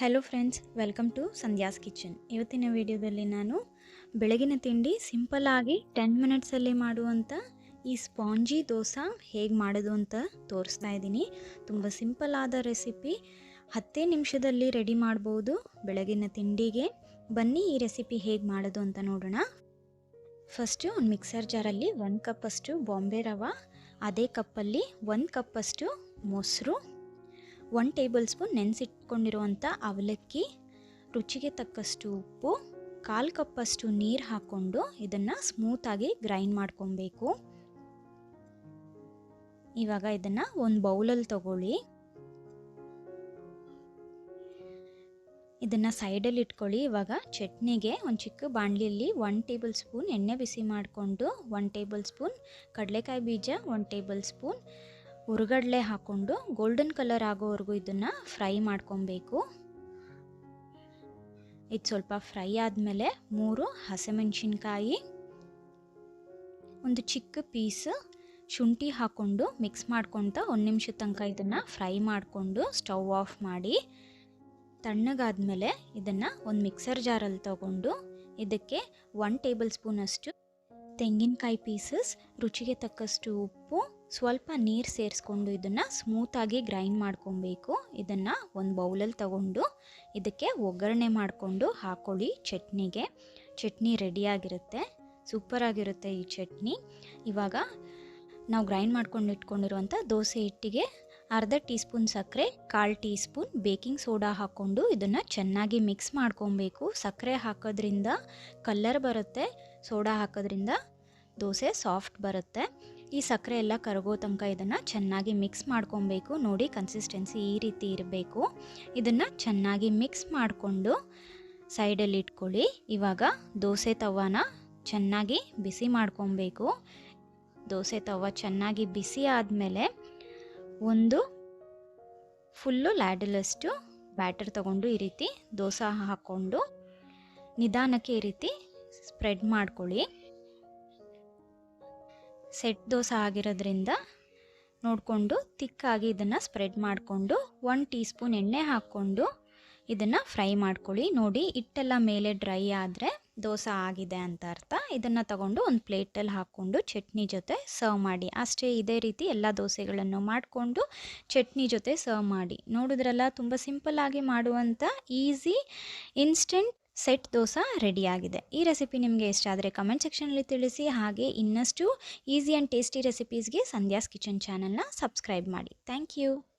Hello friends welcome to Sandhya's kitchen ಇವತ್ತಿನ ವಿಡಿಯೋದಲ್ಲಿ ನಾನು ಬೆಳಗಿನ ತಿಂಡಿ ಸಿಂಪಲ್ಲಾಗಿ ಟೆನ್ ಮಿನಿಟ್ಸಲ್ಲಿ ಮಾಡುವಂಥ ಈ ಸ್ಪಾಂಜಿ ದೋಸೆ ಹೇಗೆ ಮಾಡೋದು ಅಂತ ತೋರಿಸ್ತಾ ಇದ್ದೀನಿ. ತುಂಬ ಸಿಂಪಲ್ ಆದ ರೆಸಿಪಿ ಹತ್ತೇ ನಿಮಿಷದಲ್ಲಿ ರೆಡಿ ಮಾಡ್ಬೋದು ಬೆಳಗಿನ ತಿಂಡಿಗೆ. ಬನ್ನಿ ಈ ರೆಸಿಪಿ ಹೇಗೆ ಮಾಡೋದು ಅಂತ ನೋಡೋಣ. ಫಸ್ಟು ಒಂದು ಮಿಕ್ಸರ್ ಜಾರಲ್ಲಿ ಒಂದು ಕಪ್ಪಷ್ಟು ಬಾಂಬೆ ರವೆ, ಅದೇ ಕಪ್ಪಲ್ಲಿ ಒಂದು ಕಪ್ಪಷ್ಟು ಮೊಸರು ಒನ್ ಟೇಬಲ್ ಸ್ಪೂನ್ ನೆನೆಸಿಟ್ಕೊಂಡಿರುವಂಥ ಅವಲಕ್ಕಿ, ರುಚಿಗೆ ತಕ್ಕಷ್ಟು ಉಪ್ಪು, ಕಾಲು ಕಪ್ಪಷ್ಟು ನೀರು ಹಾಕ್ಕೊಂಡು ಇದನ್ನು ಸ್ಮೂತಾಗಿ ಗ್ರೈಂಡ್ ಮಾಡ್ಕೊಬೇಕು. ಇವಾಗ ಇದನ್ನು ಒಂದು ಬೌಲಲ್ಲಿ ತಗೊಳ್ಳಿ. ಇದನ್ನು ಸೈಡಲ್ಲಿ ಇಟ್ಕೊಳ್ಳಿ. ಇವಾಗ ಚಟ್ನಿಗೆ ಒಂದು ಚಿಕ್ಕ ಬಾಣಲಿಯಲ್ಲಿ ಒನ್ ಟೇಬಲ್ ಸ್ಪೂನ್ ಎಣ್ಣೆ ಬಿಸಿ ಮಾಡಿಕೊಂಡು ಒನ್ ಟೇಬಲ್ ಸ್ಪೂನ್ ಕಡಲೆಕಾಯಿ ಬೀಜ ಒನ್ ಟೇಬಲ್ ಸ್ಪೂನ್ ಹುರುಗಡ್ಲೆ ಹಾಕ್ಕೊಂಡು ಗೋಲ್ಡನ್ ಕಲರ್ ಆಗೋವರೆಗೂ ಇದನ್ನು ಫ್ರೈ ಮಾಡ್ಕೊಬೇಕು. ಇದು ಸ್ವಲ್ಪ ಫ್ರೈ ಆದಮೇಲೆ ಮೂರು ಹಸಿಮೆಣಸಿನ್ಕಾಯಿ, ಒಂದು ಚಿಕ್ಕ ಪೀಸ್ ಶುಂಠಿ ಹಾಕ್ಕೊಂಡು ಮಿಕ್ಸ್ ಮಾಡ್ಕೊತ ಒಂದು ನಿಮಿಷ ತನಕ ಇದನ್ನು ಫ್ರೈ ಮಾಡಿಕೊಂಡು ಸ್ಟವ್ ಆಫ್ ಮಾಡಿ ತಣ್ಣಗಾದಮೇಲೆ ಇದನ್ನು ಒಂದು ಮಿಕ್ಸರ್ ಜಾರಲ್ಲಿ ತಗೊಂಡು ಇದಕ್ಕೆ ಒನ್ ಟೇಬಲ್ ಸ್ಪೂನಷ್ಟು ತೆಂಗಿನಕಾಯಿ ಪೀಸಸ್ ರುಚಿಗೆ ತಕ್ಕಷ್ಟು ಉಪ್ಪು ಸ್ವಲ್ಪ ನೀರು ಸೇರಿಸ್ಕೊಂಡು ಇದನ್ನು ಸ್ಮೂತಾಗಿ ಗ್ರೈಂಡ್ ಮಾಡ್ಕೊಬೇಕು. ಇದನ್ನು ಒಂದು ಬೌಲಲ್ಲಿ ತಗೊಂಡು ಇದಕ್ಕೆ ಒಗ್ಗರಣೆ ಮಾಡಿಕೊಂಡು ಹಾಕೊಳ್ಳಿ ಚಟ್ನಿಗೆ. ಚಟ್ನಿ ರೆಡಿಯಾಗಿರುತ್ತೆ ಸೂಪರಾಗಿರುತ್ತೆ ಈ ಚಟ್ನಿ. ಇವಾಗ ನಾವು ಗ್ರೈಂಡ್ ಮಾಡ್ಕೊಂಡು ಇಟ್ಕೊಂಡಿರುವಂಥ ದೋಸೆ ಹಿಟ್ಟಿಗೆ ಅರ್ಧ ಟೀ ಸ್ಪೂನ್ ಸಕ್ಕರೆ, ಕಾಲು ಟೀ ಸ್ಪೂನ್ ಬೇಕಿಂಗ್ ಸೋಡಾ ಹಾಕ್ಕೊಂಡು ಇದನ್ನು ಚೆನ್ನಾಗಿ ಮಿಕ್ಸ್ ಮಾಡ್ಕೊಬೇಕು. ಸಕ್ಕರೆ ಹಾಕೋದ್ರಿಂದ ಕಲ್ಲರ್ ಬರುತ್ತೆ ಸೋಡಾ ಹಾಕೋದ್ರಿಂದ ದೋಸೆ ಸಾಫ್ಟ್ ಬರುತ್ತೆ. ಈ ಸಕ್ಕರೆ ಎಲ್ಲ ಕರಗೋ ತನಕ ಇದನ್ನು ಚೆನ್ನಾಗಿ ಮಿಕ್ಸ್ ಮಾಡ್ಕೊಬೇಕು. ನೋಡಿ ಕನ್ಸಿಸ್ಟೆನ್ಸಿ ಈ ರೀತಿ ಇರಬೇಕು. ಇದನ್ನು ಚೆನ್ನಾಗಿ ಮಿಕ್ಸ್ ಮಾಡಿಕೊಂಡು ಸೈಡಲ್ಲಿ ಇಟ್ಕೊಳ್ಳಿ. ಇವಾಗ ದೋಸೆ ತವಾನ ಚೆನ್ನಾಗಿ ಬಿಸಿ ಮಾಡ್ಕೊಬೇಕು. ದೋಸೆ ತವ ಚೆನ್ನಾಗಿ ಬಿಸಿ ಆದಮೇಲೆ ಒಂದು ಫುಲ್ಲು ಲ್ಯಾಡಲಷ್ಟು ಬ್ಯಾಟರ್ ತಗೊಂಡು ಈ ರೀತಿ ದೋಸೆ ಹಾಕ್ಕೊಂಡು ನಿಧಾನಕ್ಕೆ ಈ ರೀತಿ ಸ್ಪ್ರೆಡ್ ಮಾಡ್ಕೊಳ್ಳಿ. ಸೆಟ್ ದೋಸೆ ಆಗಿರೋದ್ರಿಂದ ನೋಡಿಕೊಂಡು ತಿಕ್ಕಾಗಿ ಇದನ್ನು ಸ್ಪ್ರೆಡ್ ಮಾಡಿಕೊಂಡು ಒನ್ ಟೀ ಸ್ಪೂನ್ ಎಣ್ಣೆ ಹಾಕ್ಕೊಂಡು ಇದನ್ನು ಫ್ರೈ ಮಾಡ್ಕೊಳ್ಳಿ. ನೋಡಿ, ಹಿಟ್ಟೆಲ್ಲ ಮೇಲೆ ಡ್ರೈ ಆದರೆ ದೋಸೆ ಆಗಿದೆ ಅಂತ ಅರ್ಥ. ಇದನ್ನು ತಗೊಂಡು ಒಂದು ಪ್ಲೇಟಲ್ಲಿ ಹಾಕ್ಕೊಂಡು ಚಟ್ನಿ ಜೊತೆ ಸರ್ವ್ ಮಾಡಿ. ಅಷ್ಟೇ, ಇದೇ ರೀತಿ ಎಲ್ಲ ದೋಸೆಗಳನ್ನು ಮಾಡಿಕೊಂಡು ಚಟ್ನಿ ಜೊತೆ ಸರ್ವ್ ಮಾಡಿ. ನೋಡಿದ್ರಲ್ಲ ತುಂಬ ಸಿಂಪಲ್ಲಾಗಿ ಮಾಡುವಂಥ ಈಸಿ ಇನ್ಸ್ಟೆಂಟ್ ಸೆಟ್ ದೋಸೆ ರೆಡಿಯಾಗಿದೆ ಈ ರೆಸಿಪಿ ನಿಮಗೆ ಇಷ್ಟ ಆದರೆ ಕಮೆಂಟ್ ಸೆಕ್ಷನಲ್ಲಿ ತಿಳಿಸಿ. ಹಾಗೆ ಇನ್ನಷ್ಟು ಈಸಿ ಆ್ಯಂಡ್ ಟೇಸ್ಟಿ ರೆಸಿಪೀಸ್ಗೆ ಸಂಧ್ಯಾಸ್ ಕಿಚನ್ ಚಾನಲ್ನ ಸಬ್ಸ್ಕ್ರೈಬ್ ಮಾಡಿ. Thank you